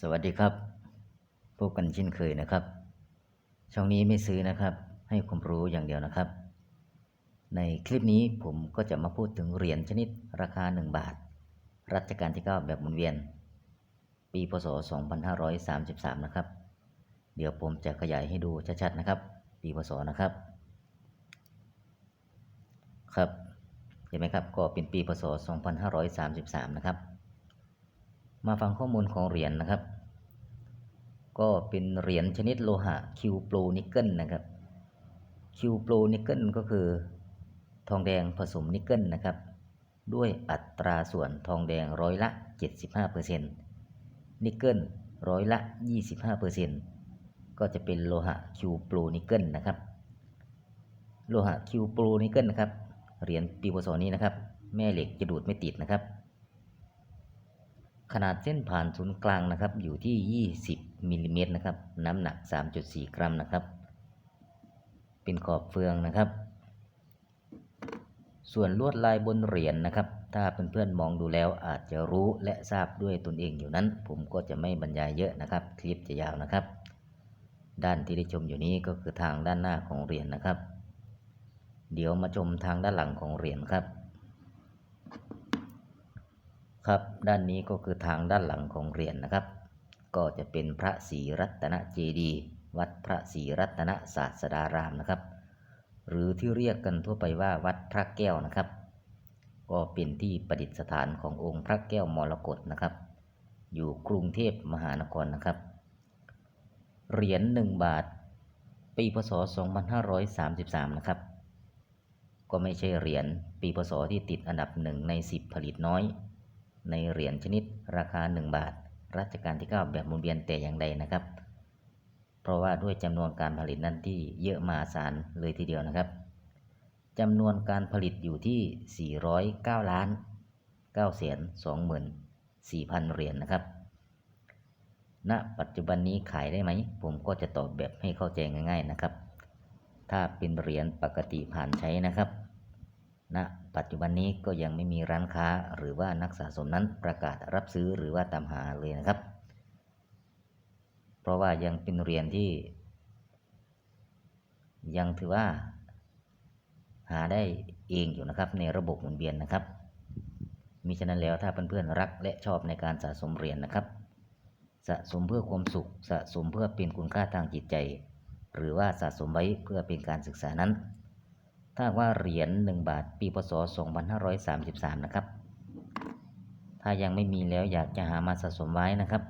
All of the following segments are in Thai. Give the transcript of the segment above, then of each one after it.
สวัสดีครับ พบกันเช่นเคยนะครับ ช่องนี้ไม่ซื้อนะครับ ให้ความรู้อย่างเดียวนะครับ ในคลิปนี้ผมก็จะมาพูดถึงเหรียญชนิดราคา 1 บาท รัชกาลที่ 9 แบบหมุนเวียน ปีพศ 2533 นะครับ เดี๋ยวผมจะขยายให้ดูชัดๆนะครับ ปีพศนะครับ ครับ เห็นไหมครับ ก็เป็นปีพศ 2533 นะครับ มาฟังข้อมูลของเหรียญนะครับ ก็เป็นเหรียญชนิดโลหะคิวโปรนิกเกิลนะครับคิวโปรนิกเกิลก็คือทองแดงผสมนิกเกิลนะครับ ด้วยอัตราส่วนทองแดงร้อยละ 75%นิกเกิลร้อยละ 25%ก็จะเป็นโลหะคิวโปรนิกเกิลนะครับ โลหะคิวโปรนิกเกิลนะครับ เหรียญปีพศนี้นะครับ แม่เหล็กจะดูดไม่ติดนะครับ ขนาดเส้นผ่านศูนย์กลางนะครับ อยู่ที่ 20มิลลิเมตรนะครับ น้ำหนัก 3.4 กรัมนะครับ เป็นขอบเฟืองนะครับ ส่วนลวดลายบนเหรียญนะครับ ถ้าเพื่อนๆมองดูแล้วอาจจะรู้และทราบด้วยตนเองอยู่นั้น ผมก็จะไม่บรรยายเยอะนะครับ คลิปจะยาวนะครับ ด้านที่ได้ชมอยู่นี้ก็คือทางด้านหน้าของเหรียญนะครับ เดี๋ยวมาชมทางด้านหลังของเหรียญครับ ครับด้านนี้ก็คือทางด้านหลังของเหรียญนนะครับ ก็จะเป็นพระศรีรัตนเจดีย์วัดพระศรีรัตนศาสดารามนะครับ หรือที่เรียกกันทั่วไปว่าวัดพระแก้วนะครับ ก็เป็นที่ประดิษฐานขององค์พระแก้วมรกตนะครับ อยู่กรุงเทพมหานครนะครับ เหรียญหนึ่งบาท ปีพศ 2533 นะครับ ก็ไม่ใช่เหรียญปีพศที่ติดอันดับหนึ่งใน 10 ผลิตน้อย ในเหรียญชนิดราคา 1 บาท รัชกาลที่ 9 แบบหมุนเวียนแต่อย่างใดนะครับ เพราะว่าด้วยจำนวนการผลิตนั้นที่เยอะมหาศาลเลยทีเดียวนะครับจำนวนการผลิตอยู่ที่ 409 ล้าน9แสน24,000เหรียญนนะครับณปัจจุบันนี้ขายได้ไหม ผมก็จะตอบแบบให้เข้าใจง่าย ๆนะครับ ถ้าเป็นเหรียญปกติผ่านใช้นะครับ ณปัจจุบันนี้ก็ยังไม่มีร้านค้าหรือว่านักสะสมนั้นประกาศรับซื้อหรือว่าตามหาเลยนะครับ เพราะว่ายังเป็นเหรียญที่ ยังถือว่า หาได้เองอยู่นะครับ ในระบบหมุนเวียนนะครับ มิฉะนั้นแล้วถ้าเพื่อนๆรักและชอบในการสะสมเหรียญนะครับ สะสมเพื่อความสุข สะสมเพื่อเป็นคุณค่าทางจิตใจ หรือว่าสะสมไว้เพื่อเป็นการศึกษานั้น ถ้าว่าเหรียญ1บาท ปีพศ 2533 นะครับ ถ้ายังไม่มีแล้วอยากจะหามาสะสมไว้นะครับ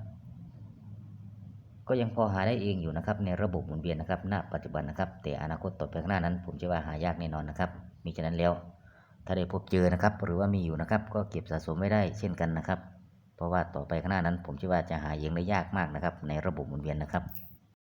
ก็ยังพอหาได้เองอยู่นะครับ ในระบบหมุนเวียนนะครับ ณ ปัจจุบันนะครับ แต่อนาคตต่อไปข้างหน้านั้น ผมเชื่อว่าหายากแน่นอนนะครับมิฉะนั้นแล้ว ถ้าได้พบเจอนะครับ หรือว่ามีอยู่นะครับ ก็เก็บสะสมไม่ได้เช่นกันนะครับ เพราะว่าต่อไปข้างหน้านั้น ผมเชื่อว่าจะหาเองได้ยากมากนะครับ ในระบบหมุนเวียนนะครับ